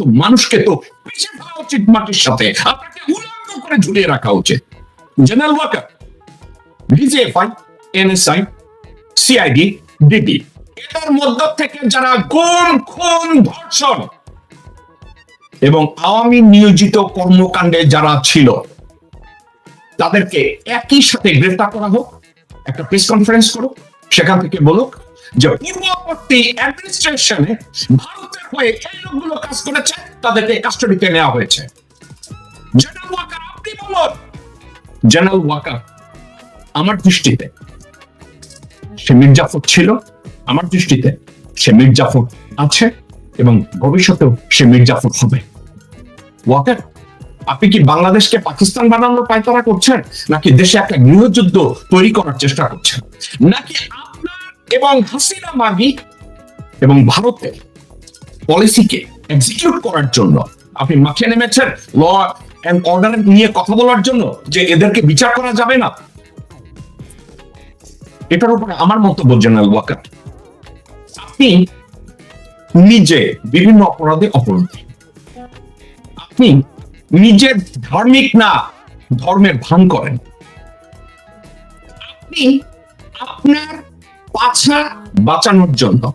মতো মানুষকে তো পিছিয়ে ফেলা উচিত মাটির সাথে। আপনাকে উলঙ্গ করে ঝুলিয়ে রাখা উচিত। General Waker DGFI NSI CID এটার মধ্য থেকে যারা গুম, খুন, ধর্ষণ এবং আওয়ামী নিয়োজিত কর্মকাণ্ডে যারা ছিল, তাদেরকে একই সাথে গ্রেফতার করা হোক, একটা প্রেস কনফারেন্স করুক সেখান থেকে বলুক যে পূর্ববর্তী অ্যাডমিনিস্ট্রেশনে ভারতের হয়ে এই লোকগুলো কাজ করেছে, তাদেরকে কাস্টডিতে নেওয়া হয়েছে। জেনারেল ওয়াকার আপনি বলুন। জেনারেল ওয়াকার আমার দৃষ্টিতে সে মির্জাফর ছিল, আমার দৃষ্টিতে সে মির্জাফর আছে এবং ভবিষ্যতেও সে মির্জাফর হবে। ওয়াকার আপনি কি বাংলাদেশকে পাকিস্তান বানানোর পায়তারা করছেন, নাকি দেশে একটা গৃহযুদ্ধ তৈরি করার চেষ্টা করছেন? নাকি এবং হাসিনা মাগি এবং ভারতের পলিসিকে এক্সিকিউট করার জন্য, আপনি মাঠে নেমেছেন ল অ্যান্ড অর্ডার নিয়ে কথা বলার জন্য যে এদেরকে বিচার করা যাবে না। এটার উপরে আমার মন্তব্য জেনারেল ওয়াকার আপনি নিজে বিভিন্ন অপরাধে অপরাধী। আপনি নিজের ধার্মিক না, ধর্মের ভান করেন। আপনি আপনার পাছা বাঁচানোর জন্য।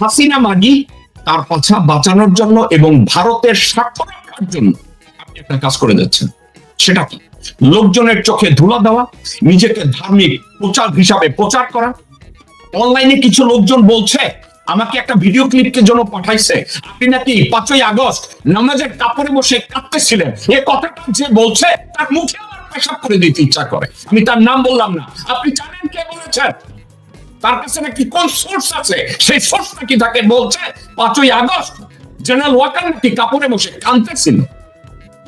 হাসিনা মাগি তার পাছা বাঁচানোর জন্য এবং ভারতের স্বার্থ রক্ষার জন্য আপনি একটা কাজ করে যাচ্ছেন। সেটা কি? লোকজনের চোখে ধুলা দেওয়া, নিজেকে ধার্মিক প্রচার হিসাবে প্রচার করা। অনলাইনে কিছু লোকজন বলছে, আমাকে একটা ভিডিও ক্লিপকে জন্য পাঠাইছে। আপনি নাকি পাঁচই আগস্ট নামাজের কাপড়ে বসে কাঁদতেছিলেন। এ কথাটা যে বলছে, তার মুখে আমার পেশাব করে দিতে ইচ্ছা করে। আমি তার নাম বললাম না। আপনি জানেন কে বলেছেন? তার কাছে নাকি কোন সোর্স আছে? সেই সোর্স নাকি তাকে বলছে? পাঁচই আগস্ট জেনারেল ওয়াকার নাকি কাপড়ে বসে কাঁদতেছিল?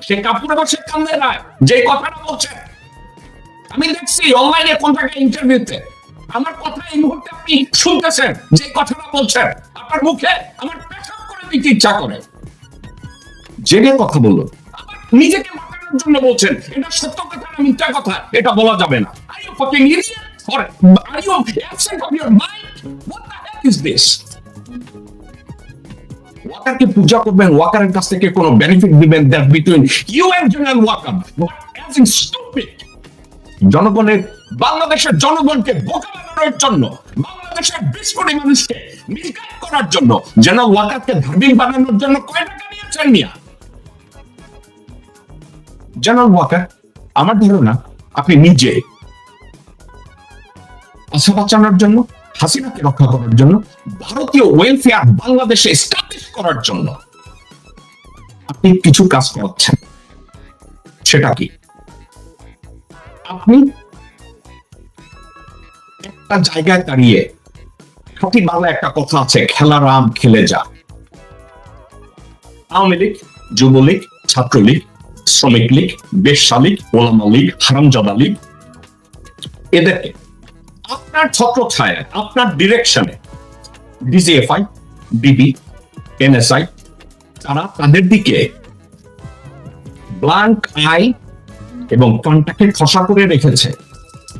সে কাপড়ে বসে কান্দে না যে কথাটা বলছে। আমি দেখছি অনলাইনে কোন জায়গায় ইন্টারভিউতে আমার কথা এই মুহূর্তে আপনি শুনতেছেন যে কথাটা বলছেন আপনার মুখে আমার পেশাব করে দিতে ইচ্ছা করে। জেনে কথা আবার নিজেকে মাতানোর জন্য বলছেন। এটা সত্য কথা না মিথ্যা কথা এটা বলা যাবে না। Are you fucking idiot or are you absent of your mind? What the heck is this? ওয়াকারকে পূজা করবেন ওয়াকারের কাছ থেকে কোনো বেনিফিট দিবেন that between you and general Waker stupid জনগণের, বাংলাদেশের জনগণকে বোকা বানানোর জন্য, বাংলাদেশের বিশ কোটি মানুষকে মিসগাইড করার জন্য জেনারেল ওয়াকারকে ধার্মিক বানানোর জন্য কয় টাকা নিয়েছেন মিয়া? জেনারেল ওয়াকার, আমার ধারণা, আপনি নিজে আশা বাঁচানোর জন্য, হাসিনাকে রক্ষা করার জন্য, ভারতীয় ওয়েলফেয়ার বাংলাদেশে এস্টাবলিশ করার জন্য। আপনি কিছু কাজ করাচ্ছেন সেটা কি? আপনি একটা জায়গায় দাঁড়িয়ে সঠিক বাংলা একটা কথা আছে, খেলার আম খেলে যা। আওয়ামী লীগ, যুবলীগ, ছাত্রলীগ শ্রমিক লীগ বেশ্যা লীগ ওলামা লীগ, হারামজাদা লীগ, এদেরকে আপনার ছত্র ছায় আপনার ডিরেকশনে ডিজিএফআই ডিবি এনএসআই তারা তাদের দিকে ব্লাঙ্ক আই এবং কন্টাকে খসা করে রেখেছে।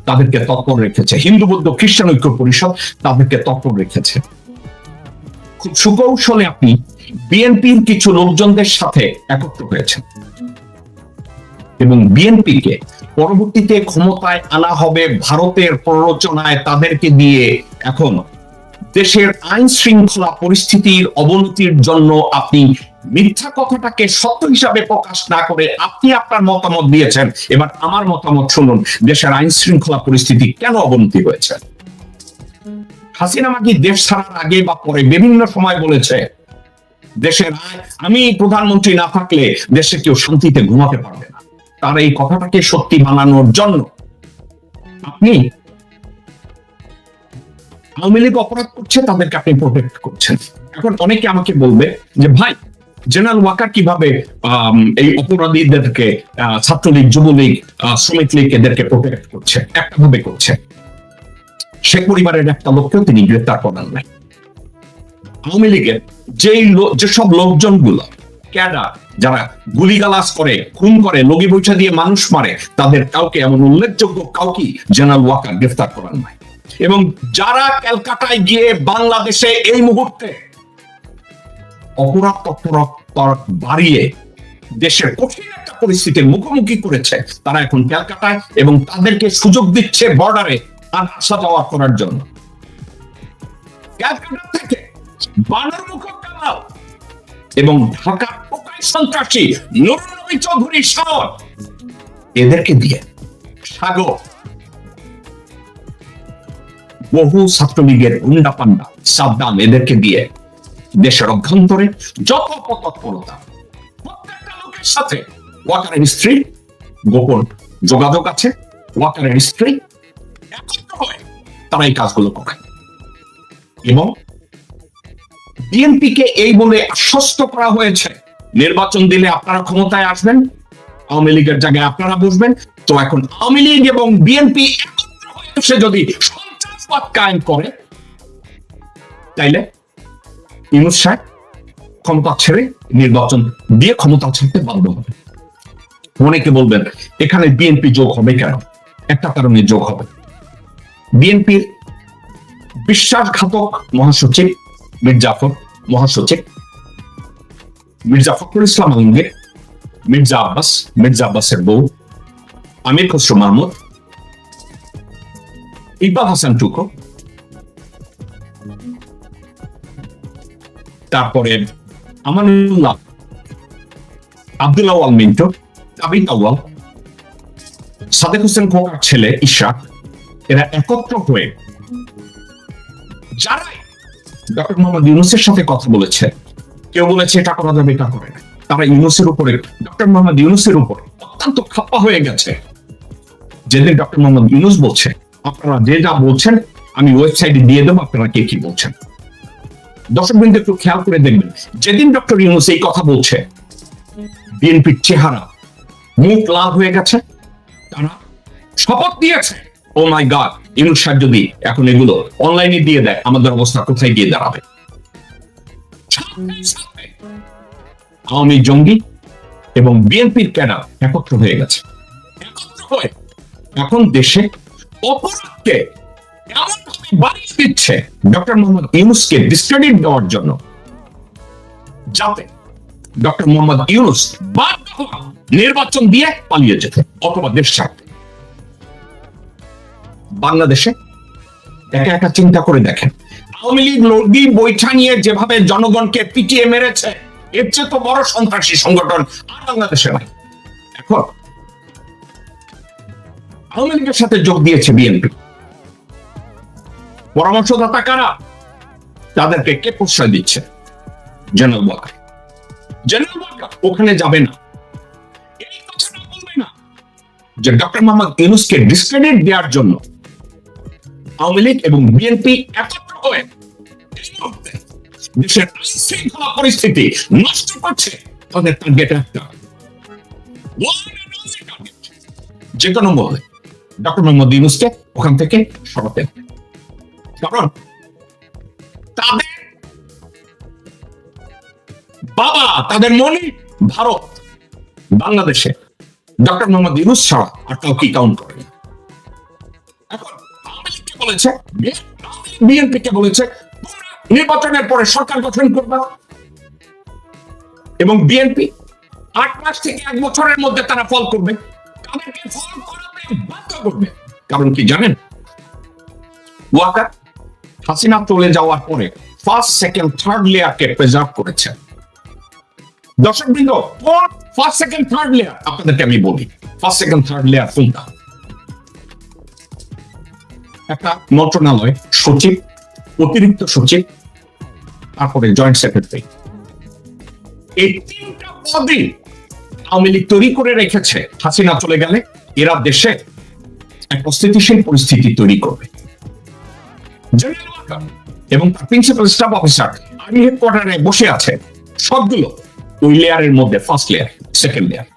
তাদেরকে তৎপর রেখেছে। হিন্দু, বৌদ্ধ, খ্রিস্টান ঐক্য পরিষদ তাদেরকে তৎপর রেখেছে। খুব সুকৌশলে আপনি বিএনপির কিছু লোকজনদের সাথে একত্র হয়েছেন। এবং বিএনপিকে পরবর্তীতে ক্ষমতায় আনা হবে ভারতের প্ররোচনায় তাদেরকে দিয়ে এখন দেশের আইন শৃঙ্খলা পরিস্থিতির অবনতির জন্য আপনি মিথ্যা কথাটাকে সত্য হিসাবে প্রকাশ না করে আপনি আপনার মতামত দিয়েছেন। এবার আমার মতামত শুনুন, দেশের আইন শৃঙ্খলা পরিস্থিতি কেন অবনতি হয়েছে? হাসিনা মাকি দেশ ছাড়ার আগে বা পরে বিভিন্ন সময় বলেছে, দেশের আমি প্রধানমন্ত্রী না থাকলে দেশে কেউ শান্তিতে ঘুমাতে পারবে না। তার এই কথাটাকে সত্যি বানানোর জন্য আপনি আওয়ামী লীগ অপরাধ করছে, তাদেরকে আপনি প্রোটেক্ট করছেন। এখন অনেকে আমাকে বলবে যে, ভাই জেনারেল ওয়াকার কীভাবে এই অপরাধীদেরকে ছাত্রলীগ, যুবলীগ শ্রমিক লীগ এদেরকে প্রোটেক্ট করছে একটা ভাবে করছে? শেখ পরিবারের একটা লোককেও তিনি গ্রেফতার করেন নাই। আওয়ামী লীগের যেই যেসব লোকজনগুলো ক্যাডার যারা গুলিগালাজ করে, খুন করে, লগি বৈঠা দিয়ে মানুষ মারে, তাদের কাউকে এমন উল্লেখযোগ্য কাউকে জেনারেল ওয়াকার গ্রেফতার করান নাই। এবং যারা ক্যালকাটায় গিয়ে বাংলাদেশে এই মুহূর্তে অপরাধ তৎপরতা বাড়িয়ে দেশের কঠিন একটা পরিস্থিতির মুখোমুখি করেছে, তারা এখন ক্যালকাটায় এবং তাদেরকে সুযোগ দিচ্ছে বর্ডারে আর আসা যাওয়া করার জন্য। ক্যালকাটা থেকে বানরমুখ কামাল এবং ঢাকা সন্ত্রাসী নুরুল চৌধুরী এদেরকে দিয়ে সাগর বহু ছাত্রলীগের গুন্ডা পান্ডা সাদ্দাম এদেরকে দিয়ে দেশের অভ্যন্তরে যত তৎপরতা সাথে ওয়াকারের স্ত্রী, গোপন যোগাযোগ আছে ওয়াকারের স্ত্রী তারা এই কাজগুলো করে। এবং বিএনপিকে এই বলে আশ্বস্ত করা হয়েছে। নির্বাচন দিলে আপনারা ক্ষমতায় আসবেন, আওয়ামী লীগের জায়গায় আপনারা বসবেন। তো এখন আওয়ামী লীগ এবং বিএনপি এসে যদি সন্ত্রাসবাদ কায়েম করে, তাইলে ইউনুস সাহেব ক্ষমতা ছেড়ে নির্বাচন দিয়ে ক্ষমতা ছাড়তে বাধ্য হবে। অনেকে বলবেন, এখানে বিএনপি যোগ হবে কেন? একটা কারণে যোগ হবে। বিএনপির বিশ্বাসঘাতক মহাসচিব মির্জাফর মহাসচিব মির্জা ইসলাম আলমগীর মির্জা আব্বাস মির্জা আব্বাসের বউ, আমির খসরু মাহমুদ, ইকবাল হাসান টুকো। তারপরে আমানুল্লাহ, আব্দুল্লাহ মিন্টু তাবিদ আউয়াল, সাদেক হোসেন খোকার ছেলে ইশাক এরা একত্র হয়ে যারাই ডক্টর মোহাম্মদ ইউনুসের সাথে কথা বলেছে। কেউ বলেছে, এটা করা যাবে, এটা করে তারা ইউনুসের উপরে ডক্টর মোহাম্মদ ইউনুসের উপরে অত্যন্ত খাপ্পা হয়ে গেছে। যেদিন ডক্টর মোহাম্মদ ইউনুস বলছে আপনারা যে যা বলছেন, আমি ওয়েবসাইটে দিয়ে দেবো, আপনারা কে কি বলছেন? দর্শক বিন্দু, একটু খেয়াল করে দেখবেন, যেদিন ডক্টর ইউনুস এই কথা বলছে, বিএনপির চেহারা মুখ লাল হয়ে গেছে, তারা শপথ দিয়েছে ও মাই গড সাহেব যদি এখন এগুলো অনলাইনে দিয়ে দেয়, আমাদের অবস্থা কোথায় গিয়ে দাঁড়াবে? আওয়ামী জঙ্গি এবং বিএনপির ক্যাডার একত্র হয়ে গেছে। এখন দেশে অপরাধকে বাড়িয়ে দিচ্ছে ডক্টর মোহাম্মদ ইউনুসকে ডিসক্রেডিট দেওয়ার জন্য। যাতে ডক্টর মোহাম্মদ ইউনুস বাধ্য নির্বাচন দিয়ে পালিয়ে যেতে, অথবা দেশ ছাড়তে। বাংলাদেশে একা একা চিন্তা করে দেখেন। আওয়ামী লীগ লর্গি বৈঠা নিয়ে যেভাবে জনগণকে পিটিয়ে মেরেছে, এর চেয়ে তো বড় সন্ত্রাসী সংগঠন আর বাংলাদেশে নাই। এখন আওয়ামী লীগের সাথে যোগ দিয়েছে বিএনপি। পরামর্শদাতা কারা? তাদেরকে কে প্রশ্রয় দিচ্ছে? জেনারেল ওয়াকার জেনারেল ওয়াকার ওখানে যাবে না। এই কথাটা বলবে না যে ডক্টর মোহাম্মদ ইউনুসকে ডিসক্রেডিট দেওয়ার জন্য আওয়ামী লীগ এবং বিএনপি একত্র হয়ে দেশের শৃঙ্খলা পরিস্থিতি নষ্ট করছে তাদের টার্গেট একটা. যে কোনো মূল্যে ডক্টর মোহাম্মদ ইউনুসকে ওখান থেকে সরাতে। কারণ তাদের বাবা, তাদের মনে ভারত, বাংলাদেশে। ডক্টর মোহাম্মদ ইউনুস ছাড়া আর কাউকে কাউন্ট করে বলেছে বিএনপি কে বলেছে, নির্বাচনের পরে সরকার গঠন করবা। এবং বিএনপি আট মাস থেকে এক বছরের মধ্যে তারা ফল করবে। কারণ কি জানেন? ওয়াকার হাসিনা চলে যাওয়ার পরে ফার্স্ট সেকেন্ড থার্ড লেয়ারকে প্রেজার্ভ করেছে। দর্শক বৃন্দ ফার্স্ট সেকেন্ড থার্ড লেয়ার আপনাদেরকে আমি বলি ফার্স্ট সেকেন্ড থার্ড লেয়ার কোনটা? একটা মন্ত্রণালয় সচিব, অতিরিক্ত সচিব, তারপরে জয়েন্ট সেক্রেটারি এই তিনটা পদই আওয়ামী লীগ তৈরি করে রেখেছে। হাসিনা চলে গেলে এরা দেশে এক অস্থিতিশীল পরিস্থিতি তৈরি করবে। এবং প্রিন্সিপাল স্টাফ অফিসার আর্মি হেডকোয়ার্টারে বসে আছে। সবগুলো ওই লেয়ারের মধ্যে first layer second layer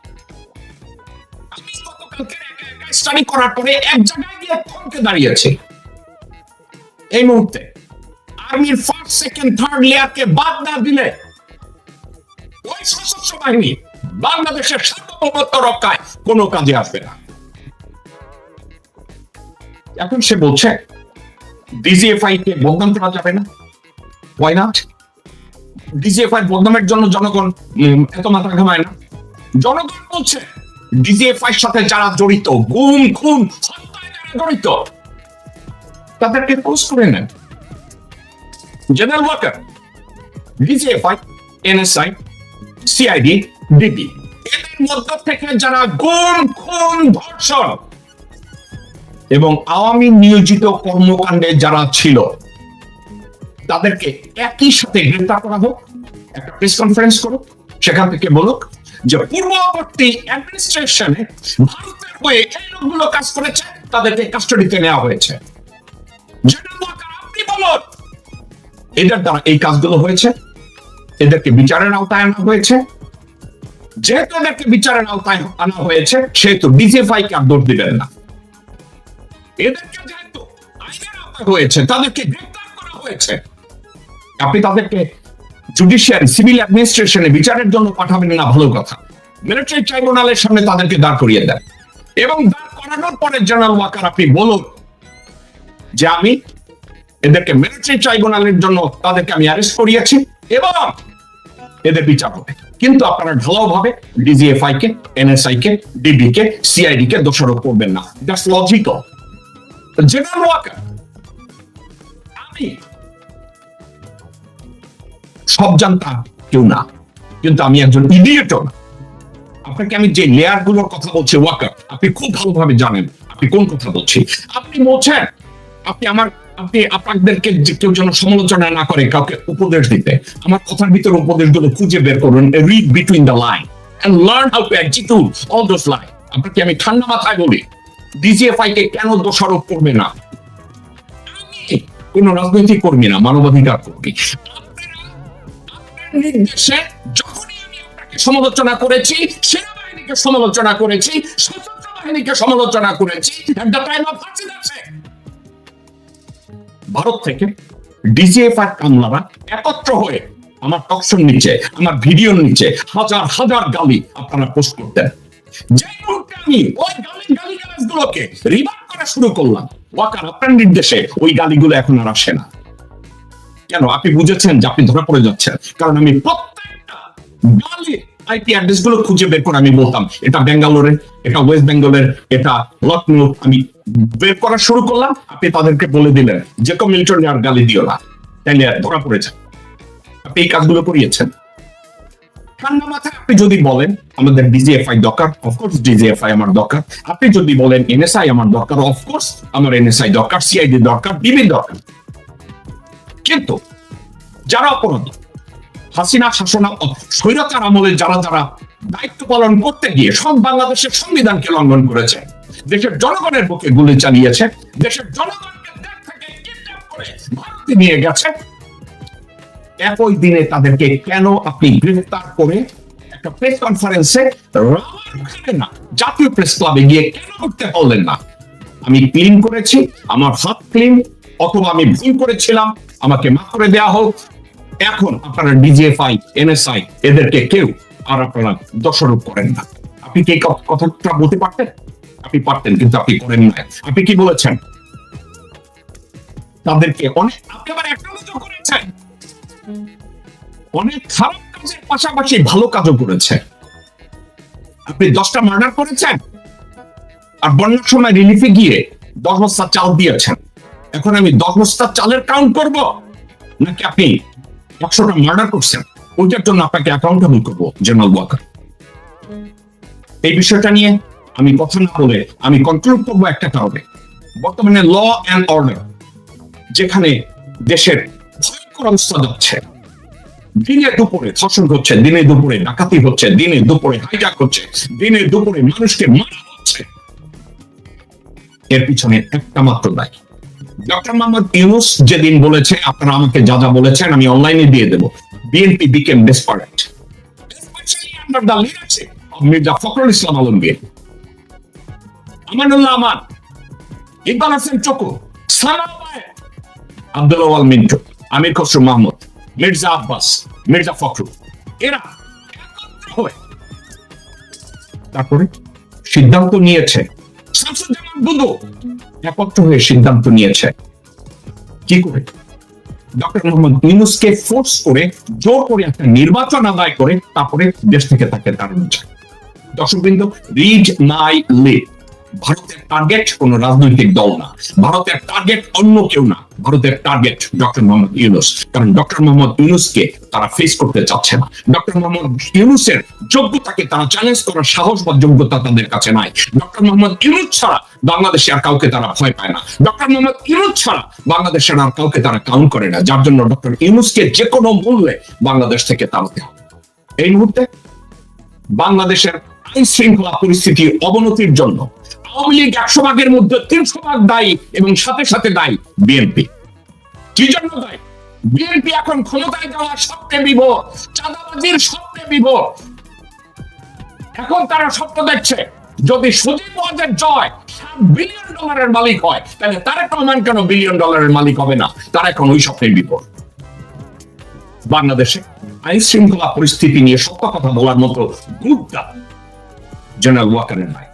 study করার পরে এক জায়গায় গিয়ে থমকে দাঁড়িয়েছে। এই মুহূর্তে আর্মির ফার্স্ট সেকেন্ড থার্ড লেয়ারকে বাদ না দিলে ওই সশস্ত্র বাহিনী বাংলাদেশের সার্বভৌমত্ব রক্ষায় কোনো কাজে আসবে না। এখন সে বলছে ডিজিএফআই কে বদনাম করা যাবে না। ওয়াই নট ডিজিএফআই বদনামের জন্য জনগণ এত মাথা ঘামায় না। জনগণ বলছে ডিজিএফআই সাথে যারা জড়িত, গুম, খুন জড়িত, তাদেরকে করে নেন। General DGFI NSI CID DB এদের মধ্য থেকে যারা গুম, খুন, ধর্ষণ এবং আওয়ামী নিয়োজিত কর্মকাণ্ডে যারা ছিল, তাদেরকে একই সাথে গ্রেফতার করা হোক। একটা প্রেস কনফারেন্স করুক, সেখান থেকে বলুক যে পূর্ববর্তী অ্যাডমিনিস্ট্রেশনে ভারতের হয়ে এই লোকগুলো কাজ করেছে, তাদেরকে কাস্টডিতে নেওয়া হয়েছে। আপনি বলুন। এদের দ্বারা এই কাজগুলো হয়েছে। এদেরকে বিচারের আওতায় আনা হয়েছে। যেহেতু এদেরকে বিচারের আওতায় আনা হয়েছে, সেহেতু ডিজিএফআই কে আর দোষ দিবেন না। এদেরকে যেহেতু আইনের আওতায় হয়েছে, তাদেরকে গ্রেফতার করা হয়েছে। আপনি তাদেরকে জুডিশিয়ারি সিভিল অ্যাডমিনিস্ট্রেশনে বিচারের জন্য পাঠাবেন না, ভালো কথা। মিলিটারি ট্রাইব্যুনালের সামনে তাদেরকে দাঁড় করিয়ে দেন। এবং দাঁড় করানোর পরে জেনারেল ওয়াকার আপনি বলুন যে আমি এদেরকে মিলিটারি ট্রাইব্যুনালের জন্য তাদেরকে আমি অ্যারেস্ট করিয়েছি এবং এদের বিচার হবে। কিন্তু আপনারা ঢালাও ভাবে ডিজিএফআই কে এনএসআই কে ডিবি কে সিআইডি কে দোষারোপ করবেন না। জেনারেল ওয়াকার আমি সব জানতা কেউ না। কিন্তু আমি একজন ইডিয়েটও না। আপনাকে আমি যে লেয়ারগুলোর কথা বলছি ওয়াকার আপনি খুব ভালোভাবে জানেন আপনি কোন কথা বলছি। আপনি বলছেন, আপনি আমার, আপনি আপনাদেরকে কেউ যেন সমালোচনা না করে, কাউকে উপদেশ দিতে, আমার কথার ভিতরে উপদেশগুলো খুঁজে বের করুন read between the line and learn how to all line আপনাকে আমি ঠান্ডা মাথায় বলি ডিজিএফআই কে কেন দোষারোপ করবে না? কোন রাজনৈতিক কর্মী না, মানবাধিকার কর্মী। নির্দেশে যখনই আমি আপনাকে সমালোচনা করেছি, সেনাবাহিনীকে সমালোচনা করেছি, সশস্ত্র বাহিনীকে সমালোচনা করেছি ভারত থেকে ডিজিএফআই কামলারা একত্র হয়ে আমার টকশন নিচে, আমার ভিডিওর নিচে হাজার হাজার গালি আপনারা পোস্ট করতেন। যে মুহূর্তে আমি ওই গালি গালি গুলোকে রিভার্ট করা শুরু করলাম, ওয়াকার আপনার নির্দেশে ওই গালিগুলো এখন আর আসে না। কেন? আপনি বুঝেছেন যে আপনি ধরা পড়ে যাচ্ছেন। কারণ আমি আইপি অ্যাড্রেসগুলো খুঁজে বের করে আমি বলতাম, এটা বেঙ্গালোরে এটা ওয়েস্ট বেঙ্গলের, এটা লখনৌ আমি বের করা শুরু করলাম, আপনি তাদেরকে বলে দিলেন, যে কমিউনিটি আর গালি দিও না। তাইলে ধরা পড়েছে আপনি এই কাজগুলো করিয়েছেন। ঠান্ডা মাথায় আপনি যদি বলেন, আমাদের ডিজিএফআই দরকার অফকোর্স ডিজিএফআই আমার দরকার। আপনি যদি বলেন এনএসআই আমার দরকার অফকোর্স আমার এনএসআই দরকার সিআইডি দরকার ডিবি দরকার। কিন্তু যারা অপরাধী, হাসিনা শাসন স্বৈরাচার আমলে যারা যারা দায়িত্ব পালন করতে গিয়ে সব বাংলাদেশের সংবিধানকে লঙ্ঘন করেছে, দেশের জনগণের বুকে গুলি চালিয়েছে, দেশের জনগণকে নিয়ে গেছে, একই দিনে তাদেরকে কেন আপনি গ্রেফতার করে একটা প্রেস কনফারেন্সে না? জাতীয় প্রেস ক্লাবে গিয়ে কেন করতে পারলেন না? আমি ক্লিন করেছি, আমার হাত ক্লিন অথবা আমি ভুল করেছিলাম, আমাকে মাফ করে দেওয়া হোক। এখন আপনারা ডিজিএফআই এনএসআই এদেরকে কেউ আর আপনারা দোষারোপ করেন না। আপনি কি কথাটা বলতে পারতেন? আপনি পারতেন, কিন্তু আপনি করেন না আপনি কি বলেছেন? তাদেরকে অনেক করেছেন। অনেক খারাপ কাজের পাশাপাশি ভালো কাজও করেছে আপনি দশটা মার্ডার করেছেন। আর বন্যার সময় রিলিফে গিয়ে দশ বস্তা চাল দিয়েছেন। এখন আমি দশ বস্তা চালের কাউন্ট করব? নাকি আপনি একশোটা মার্ডার করছেন? ওইটার জন্য আপনাকে অ্যাকাউন্টেবল করব, জেনারেল ওয়াকার। এই বিষয়টা নিয়ে আমি কথা না আমি কন্ট্রোল করব একটা কারণে। বর্তমানে ল অ্যান্ড অর্ডার যেখানে দেশের ভয়ঙ্কর অবস্থা যাচ্ছে। দিনে দুপুরে ধর্ষণ হচ্ছে, দিনে দুপুরে ডাকাতি হচ্ছে, দিনে দুপুরে হাইজাক হচ্ছে, দিনে দুপুরে মানুষকে মারা হচ্ছে। এর পিছনে একটা মাত্র দায়ী। ডক্টর মোহাম্মদ ইউনুস যেদিন বলেছে, আপনারা আমাকে যা যা বলেছেন আমি অনলাইনে দিয়ে দেবো। BNP become desperate Mirza Fakhrul Islam Alamgir Amanullah Aman Iqbal চকু আব্দুল আওয়াল মিন্টু আমির খসরু মাহমুদ মির্জা আব্বাস মির্জা ফখরুল এরা তারপরে সিদ্ধান্ত নিয়েছে। দুদু একত্র হয়ে সিদ্ধান্ত নিয়েছে। কি করে? ডক্টর মোহাম্মদ ইউনুসকে ফোর্স করে, জোর করে একটা নির্বাচন আদায় করে, তারপরে দেশ থেকে তাকে দাঁড়িয়েছে দর্শক দর্শকবৃন্দ, রিড মাই লিপ ভারতের টার্গেট কোন রাজনৈতিক দল না। ভারতের টার্গেট অন্য কেউ না। ভারতের টার্গেট ডক্টর মোহাম্মদ ইউনুস। কারণ ডক্টর মোহাম্মদ ইউনুসকে তারা ফেস করতে চাচ্ছে না। ডক্টর মোহাম্মদ ইউনুসের যোগ্যতাকে তারা চ্যালেঞ্জ করার সাহস বা যোগ্যতা তাদের কাছে নাই। ডক্টর মোহাম্মদ ইউনুস ছাড়া বাংলাদেশে আর কাউকে তারা ভয় পায় না। ডক্টর মোহাম্মদ ইউনুস ছাড়া বাংলাদেশের আর কাউকে তারা কাউন্ট করে না। যার জন্য ডক্টর ইউনুসকে যে কোনো মূল্যে বাংলাদেশ থেকে তাড়াতে হবে। এই মুহূর্তে বাংলাদেশের আইন শৃঙ্খলা পরিস্থিতির অবনতির জন্য আওয়ামী লীগ একশো ভাগের মধ্যে তিনশো ভাগ দায়ী এবং সাথে সাথে দায়ী। বিএনপি। কি জন্য দায়ী? বিএনপি এখন ক্ষমতায় যাওয়ার স্বপ্নে বিভোর চাঁদাবাজির স্বপ্নে বিভোর এখন তারা স্বপ্ন দেখছে যদি সুদীপ ওয়াজের জয় সাত বিলিয়ন ডলারের মালিক হয় তাহলে তারেক রহমান কেন বিলিয়ন ডলারের মালিক হবে না? তারা এখন ওই স্বপ্নের বিপদ বাংলাদেশে আইন শৃঙ্খলা পরিস্থিতি নিয়ে সত্য কথা বলার মতো গুরুত্ব জেনারেল ওয়াকারের নাই।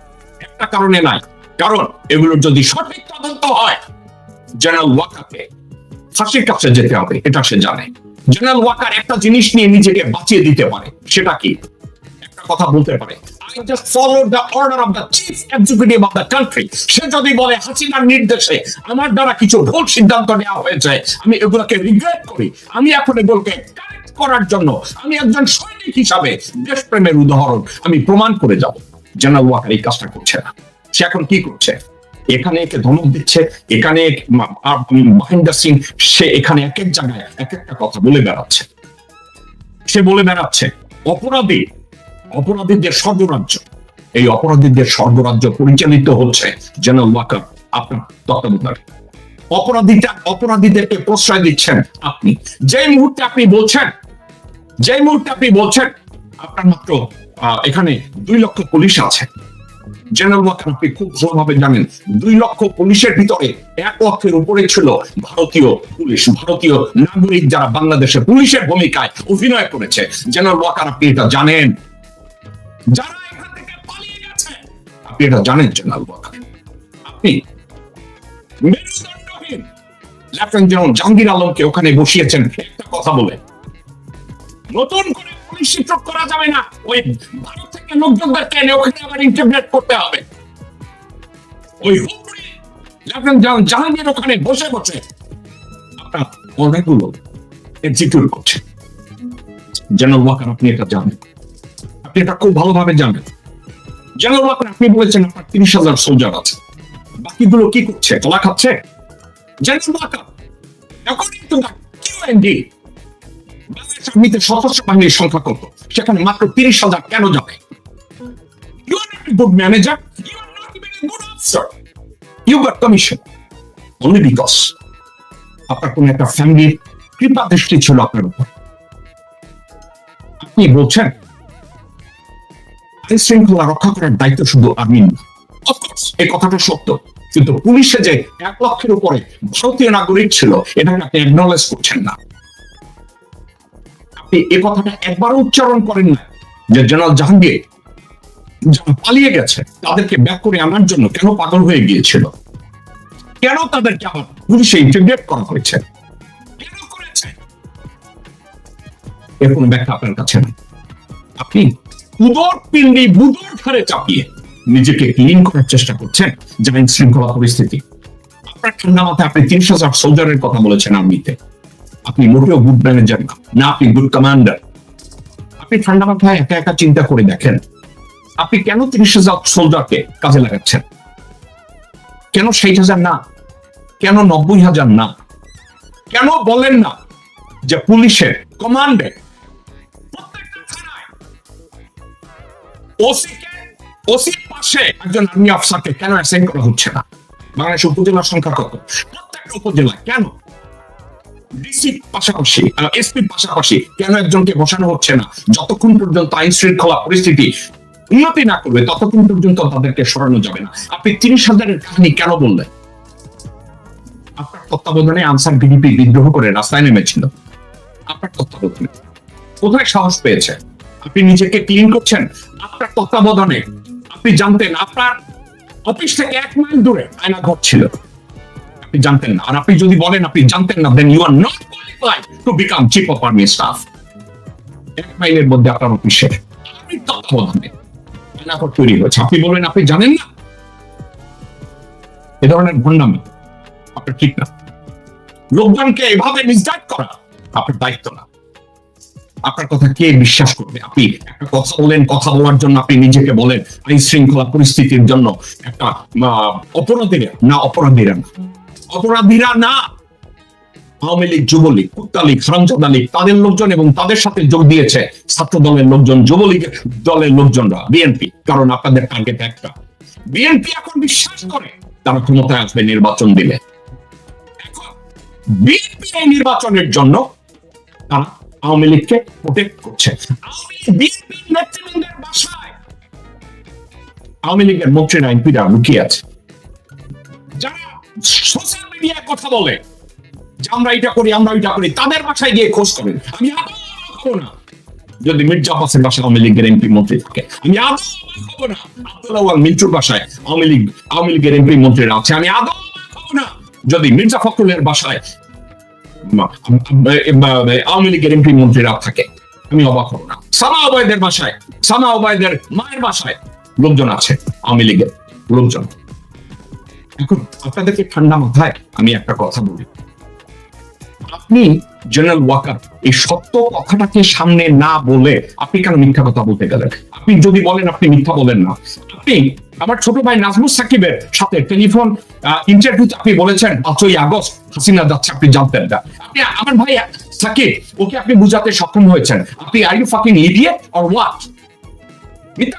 একটা কারণে নাই। কারণ এগুলোর যদি সঠিক তদন্ত হয় জেনারেল ওয়াকারকে ফাঁসির কাছে যেতে হবে, এটা সে জানে। জেনারেল ওয়াকার একটা জিনিস নিয়ে নিজেকে বাঁচিয়ে দিতে পারে, সেটা কি? একটা কথা বলতে পারে. সে যদি বলে, হাসিনার নির্দেশে আমার দ্বারা কিছু ভুল সিদ্ধান্ত নেওয়া হয়েছে, আমি এগুলোকে রিগ্রেট করি। আমি এখন এগুলোকে করার জন্য, আমি একজন সৈনিক হিসাবে দেশপ্রেমের উদাহরণ, আমি প্রমাণ করে যাব। জেনারেল ওয়াকার এই কাজটা করছে না। সে এখন কি করছে? এখানে একে ধমক দিচ্ছে, এখানে সিং এখানে এক এক জায়গায় এক একটা কথা বলে বেড়াচ্ছে। সে বলে বেড়াচ্ছে, অপরাধী অপরাধীদের স্বর্গরাজ্য, এই অপরাধীদের পরিচালিত হচ্ছে জেনারেল ওয়াকার আপনার তত্ত্বাবধানে। অপরাধীটা, অপরাধীদেরকে প্রশ্রয় দিচ্ছেন আপনি। যে মুহূর্তে আপনি বলছেন যে মুহূর্তে আপনি বলছেন, আপনার মাত্র এখানে দুই লক্ষ পুলিশ আছে। জেনারেল আপনি খুব ভালোভাবে জানেন, দুই লক্ষ পুলিশের ভিতরে এক লক্ষের উপরে ছিল ভারতীয় পুলিশ, ভারতীয় নাগরিক যারা পুলিশের ভূমিকায় অভিনয় করেছে। জেনারেল আপনি এটা জানেন? যারা এখান থেকে পালিয়ে গেছে, আপনি এটা জানেন জেনারেল আপনি জেনারেল জাহাঙ্গীর আলমকে ওখানে বসিয়েছেন, একটা কথা বলে। নতুন করে শিক্ষক করা যাবে না। ওই ভারত থেকে লোকজনদেরকে এনে ওখানে আবার ইন্টিগ্রেট করতে হবে। ওই জাহাঙ্গীর ওখানে বসে বসে অনেকগুলো এক্সিকিউট করছে। জেনারেল ওয়াকার আপনি এটা জানেন। আপনি এটা খুব ভালোভাবে জানেন। জেনারেল ওয়াকার আপনি বলেছেন আপনার তিরিশ হাজার সোলজার আছে। বাকিগুলো কি করছে? কলা খাচ্ছে? General Waker according to the Bangladesh আর্মিতে সশস্ত্র বাহিনীর সংখ্যা কত? সেখানে মাত্র তিরিশ হাজার কেন যাবে? আপনার কোন একটা ফ্যামিলির কৃপা দৃষ্টি ছিল আপনার উপর। আপনি বলছেন শৃঙ্খলা রক্ষা করার দায়িত্ব শুধু আর্মি এই কথাটা সত্য। কিন্তু পুলিশে যে এক লক্ষের উপরে ভারতীয় নাগরিক ছিল এটাকে আপনি করছেন না। আপনি এ কথাটা একবারও উচ্চারণ করেন না যে জেনারেল জাহাঙ্গীর পালিয়ে গেছে, তাদেরকে ব্যাক করে আনার জন্য কেন পাগল হয়ে গিয়েছিল? কেন তাদেরকে আবার পুলিশে ইন্টিগ্রেট করা হয়েছে? কেন ব্যাখ্যা আপনার কাছে নেই। আপনি উদর পিণ্ডি বুদর ধারে চাপিয়ে নিজেকে ক্লিন করার চেষ্টা করছেন যে আইন শৃঙ্খলা পরিস্থিতি। আপনার ঠান্ডা মাথায় আপনি তিরিশ হাজার সোলজারের কথা বলেছেন আর্মিতে আপনি মোটেও গুড ম্যানেজার না না আপনি গুড কমান্ডার আপনি ঠান্ডা মাথায় একা একা চিন্তা করে দেখেন, আপনি কেন তিরিশ হাজার সোলজারকে কাজে লাগাচ্ছেন? কেন ষাট হাজার না? কেন নব্বই হাজার না? কেন বলেন না যে পুলিশের কমান্ডে ওসির পাশে একজন আর্মি অফিসারকে কেন অ্যাসাইন করা হচ্ছে না? বাংলাদেশ উপজেলার সংখ্যা কত? প্রত্যেকটা উপজেলা কেন? ডিসি পাশাপাশি এসপির পাশাপাশি কেন একজনকে বসানো হচ্ছে না? যতক্ষণ পর্যন্ত আইন শৃঙ্খলা পরিস্থিতি উন্নতি না করবে, ততক্ষণ পর্যন্ত তাদেরকে সরানো যাবে না। আপনি তিরিশ হাজারের কাহিনী কেন বললেন? আপনার তত্ত্বাবধানে আনসার বিডিপি বিদ্রোহ করে রাস্তায় নেমেছিল। আপনার তত্ত্বাবধানে। কোথায় সাহস পেয়েছে? আপনি নিজেকে ক্লিন করছেন? আপনার তত্ত্বাবধানে। আপনি জানতেন, আপনার অফিস থেকে এক মাইল দূরে আয়না ঘর ছিল। আপনি জানতেন না। আর আপনি যদি বলেন, আপনি জানতেন না then you are not qualified to become chief of army staff এক মাইলের মধ্যে আপনার অফিসে আপনি তত্ত্বাবধানে এলাকা তৈরি হয়েছে। আপনি বলবেন, আপনি জানেন না? এ ধরনের ভণ্ডামি আপনার ঠিক না। লোকজনকে এভাবে মিসগাইড করা আপনার দায়িত্ব না। আপনার কথা কে বিশ্বাস করবে? আপনি একটা কথা বলেন, কথা বলার জন্য আপনি নিজেকে বলেন। আইন শৃঙ্খলা পরিস্থিতির জন্য একটা অপরাধীরা, না অপরাধীরা না। অপরাধীরা না। আওয়ামী লীগ, যুবলীগ কুত্তা লীগ হারামজাদা লীগ, তাদের লোকজন এবং তাদের সাথে যোগ দিয়েছে ছাত্র দলের লোকজন, যুবলীগ দলের লোকজনরা, বিএনপি। কারণ আপনাদের টার্গেট একটা। বিএনপি এখন বিশ্বাস করে তারা ক্ষমতায় আসবে নির্বাচন দিলে। বিএনপি এই নির্বাচনের জন্য তারা আওয়ামী লীগকে প্রোটেক্ট করছে। আওয়ামী লীগের মন্ত্রীরা এমপিরা লুকিয়ে আছে। সোশ্যাল কথা বলে। যে আমরা এটা করি, আমরা ওইটা করি, তাদের বাসায় গিয়ে খোঁজ করেন। আমি না। যদি মির্জা বাসায় আওয়ামী লীগের এমপি মন্ত্রী থাকে, আমি আদৌ না। আব্দুল্লাহ মিন্টুর বাসায় আওয়ামী লীগ, আওয়ামী লীগের এমপি মন্ত্রীরা আছে, আমি আদৌ না। যদি মির্জা ফখরুলের বাসায় আওয়ামী লীগের এমপি মন্ত্রীরা থাকে, আমি অবাক হব না। সানা ওবায়দের বাসায় সানা ওবায়দের মায়ের বাসায় লোকজন আছে, আওয়ামী লীগের লোকজন। এখন আপনাদেরকে ঠান্ডা মাথায় আমি একটা কথা বলি। আপনি জেনারেল ওয়াকার, এই সত্য কথাটাকে সামনে না বলে আপনি কেন মিথ্যা কথা বলতে গেলেন? আপনি যদি বলেন, আপনি মিথ্যা বলেন না। আপনি আমার ছোট ভাই নাজমুস সাকিবের সাথে টেলিফোন ইন্টারভিউতে আপনি বলেছেন, পাঁচই আগস্ট হাসিনা যাচ্ছে, আপনি জানতেন না। আপনি, আমার ভাই সাকিব, ওকে আপনি বুঝাতে সক্ষম হয়েছেন। আপনি are you fucking idiot or what মিথ্যা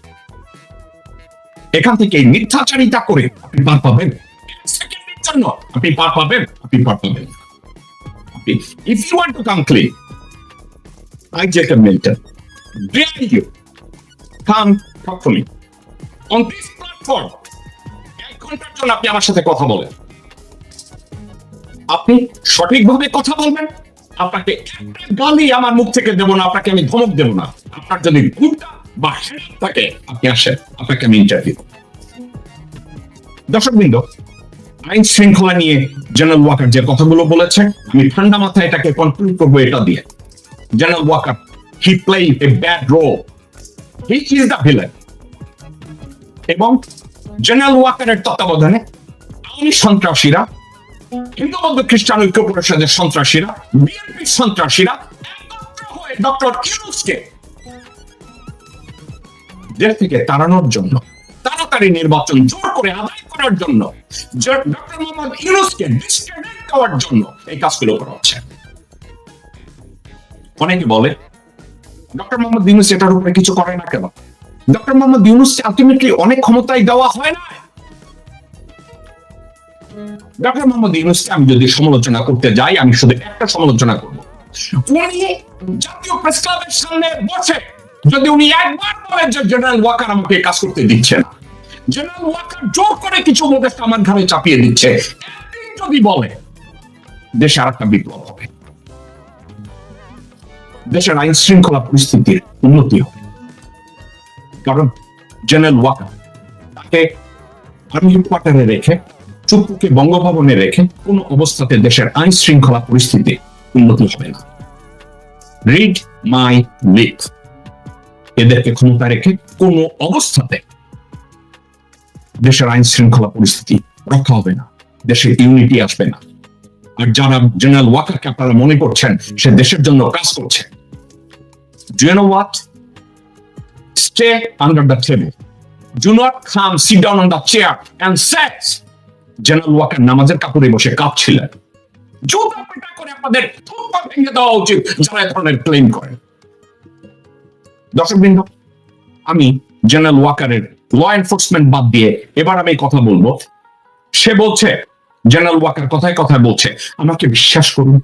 এখান থেকে মিথ্যাচারিতা করে আপনি পার পাবেন। সেকেন্ডের জন্য আপনি পার পাবেন, আপনি পার পাবেন। If you want to come clean come talk to me on this platform. এক ঘণ্টার জন্য আপনি আমার সাথে কথা বলেন। আপনি সঠিকভাবে কথা বলবেন। আপনাকে গালি আমার মুখ থেকে দেবো না, আপনাকে আমি ধমক দেবো না। আপনার যদি গুণটা দর্শক বৃন্দ আইন শৃঙ্খলা নিয়ে জেনারেল ওয়াকার যে কথাগুলো আমি ঠান্ডা মাথায় এটাকে কন্ট্রোল করব, এটা দিয়ে he played a bad role. He is the villain. এবং জেনারেল ওয়াকারের তত্ত্বাবধানে সন্ত্রাসীরা, হিন্দুবদ্ধ খ্রিস্টান ঐক্য পরিষদের সন্ত্রাসীরা, বিএনপির সন্ত্রাসীরা ডক্টর ইউনুসকে দেশ থেকে তাড়ানোর জন্য, তাড়াতাড়ি নির্বাচন জোর করে আদায় করার জন্য ডক্টর মোহাম্মদ ইউনুসকে ডিসক্রেডিট জন্য এই কাজগুলো করা হচ্ছে। অনেকে বলে, ডক্টর মোহাম্মদ ইউনুস এটার উপরে কিছু করে না কেন? ডক্টর মোহাম্মদ ইউনুস আলটিমেটলি অনেক ক্ষমতায় দেওয়া হয় না। ডক্টর মোহাম্মদ ইউনুসকে আমি যদি সমালোচনা করতে যাই, আমি শুধু একটা সমালোচনা করব। উনি জাতীয় প্রেস ক্লাবের সামনে বসে যদি উনি একবার বলেন যে জেনারেল ওয়াকার আমাকে কাজ করতে দিচ্ছে না, জেনারেল ওয়াকার জোর করে কিছু উপদেশটা আমার ঘরে চাপিয়ে দিচ্ছে যদি বলে, দেশে আর একটা বিপ্লব হবে। দেশের আইন শৃঙ্খলা পরিস্থিতির উন্নতি হবে। কারণ জেনারেল ওয়াকার তাকে আর্মি হেডকোয়ার্টারে রেখে, চুপুকে বঙ্গভবনে রেখে কোন অবস্থাতে দেশের আইন শৃঙ্খলা পরিস্থিতি উন্নতি হবে না। রিড মাই লিপ এদেরকে ক্ষমতা রেখে কোন অবস্থাতে দেশের আইন শৃঙ্খলা পরিস্থিতি রক্ষা হবে না, দেশের ইউনিটি আসবে না। আর যারা জেনারেল ওয়াকারকে আপনারা মনে করছেন, সে দেশের জন্য কাজ করছে. জেনারেল ওয়াকার নামাজের কাপড়ে বসে কাঁপছিলেন জুতা পেটা করে থুপা ভেঙে দেওয়া উচিত, যারা এ ধরনের ক্লেম করেন দর্শকবৃন্দ আমি জেনারেল ওয়াকারের ল এনফোর্সমেন্ট বাদ দিয়ে এবার আমি কথা বলব। সে বলছে, জেনারেল ওয়াকার কথায় কথায় বলছে, আমাকে বিশ্বাস করুন।